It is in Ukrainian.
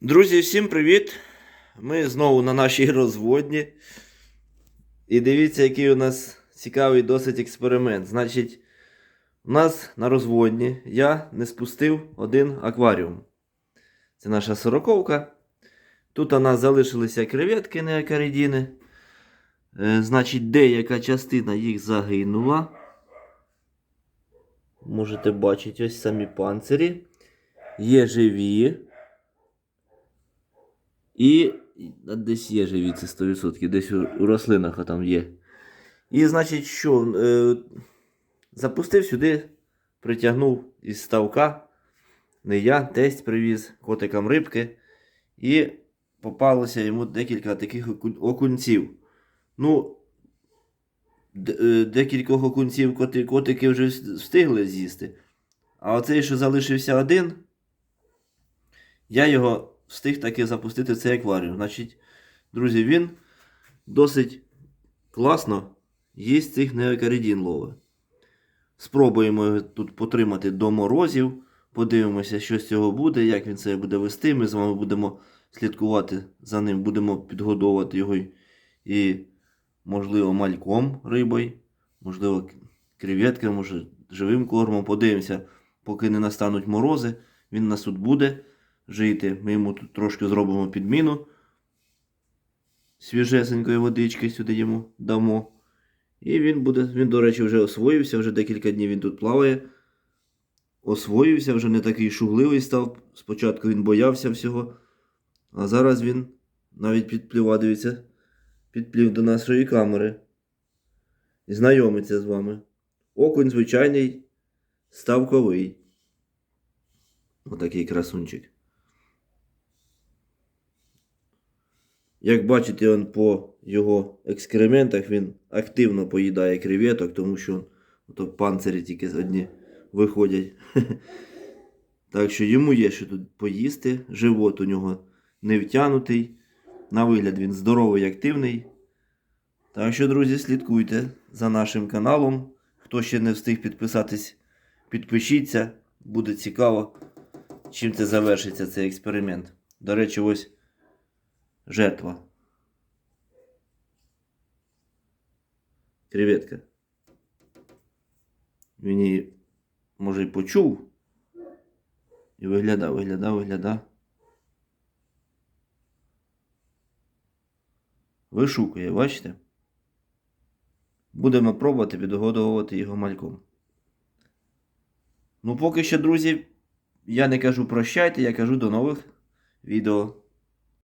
Друзі, всім привіт! Ми знову на нашій розводні. І дивіться, який у нас цікавий досить експеримент. Значить, у нас на розводні я не спустив один акваріум. Це наша сороковка. Тут у нас залишилися креветки неакаридіни. Е, значить, деяка частина їх загинула. Можете бачити ось самі панцирі. Є живі. І десь є живі, це 100%, десь у, рослинах там є. І, значить, що? Е, запустив сюди, притягнув із ставка. Не я, тесть привіз котикам рибки. І попалося йому декілька таких окунців. Ну, е, декількох окунців коти, котики вже встигли з'їсти. А оцей, що залишився один, я його встиг таки запустити цей акваріум. Значить, друзі, він досить класно їсть цих неокаридін лови. Спробуємо його тут потримати до морозів. Подивимося, що з цього буде, як він себе буде вести. Ми з вами будемо слідкувати за ним, будемо підгодовувати його і, можливо, мальком рибою, можливо, креветками, може, живим кормом. Подивимося, поки не настануть морози. Він нас тут буде жити. Ми йому тут трошки зробимо підміну. Свіжесенької водички сюди йому дамо. І він буде, він, до речі, вже освоївся, вже декілька днів він тут плаває. Освоївся, вже не такий шугливий став. Спочатку він боявся всього. А зараз він навіть підплював, дивіться, підплів до нашої камери. І знайомиться з вами. Окунь звичайний ставковий. Отакий красунчик. Як бачите, он по його екскрементах він активно поїдає креветок, тому що ото панцирі тільки одні виходять. Так що йому є що тут поїсти. Живот у нього не втянутий. На вигляд він здоровий і активний. Так що, друзі, слідкуйте за нашим каналом. Хто ще не встиг підписатись, підпишіться. Буде цікаво, чим це завершиться цей експеримент. До речі, ось жертва. Креветка. Він її, може, і почув. І виглядав, виглядав, виглядав. Вишукує, бачите? Будемо пробувати підгодовувати його мальком. Ну, поки що, друзі, я не кажу прощайте, я кажу до нових відео.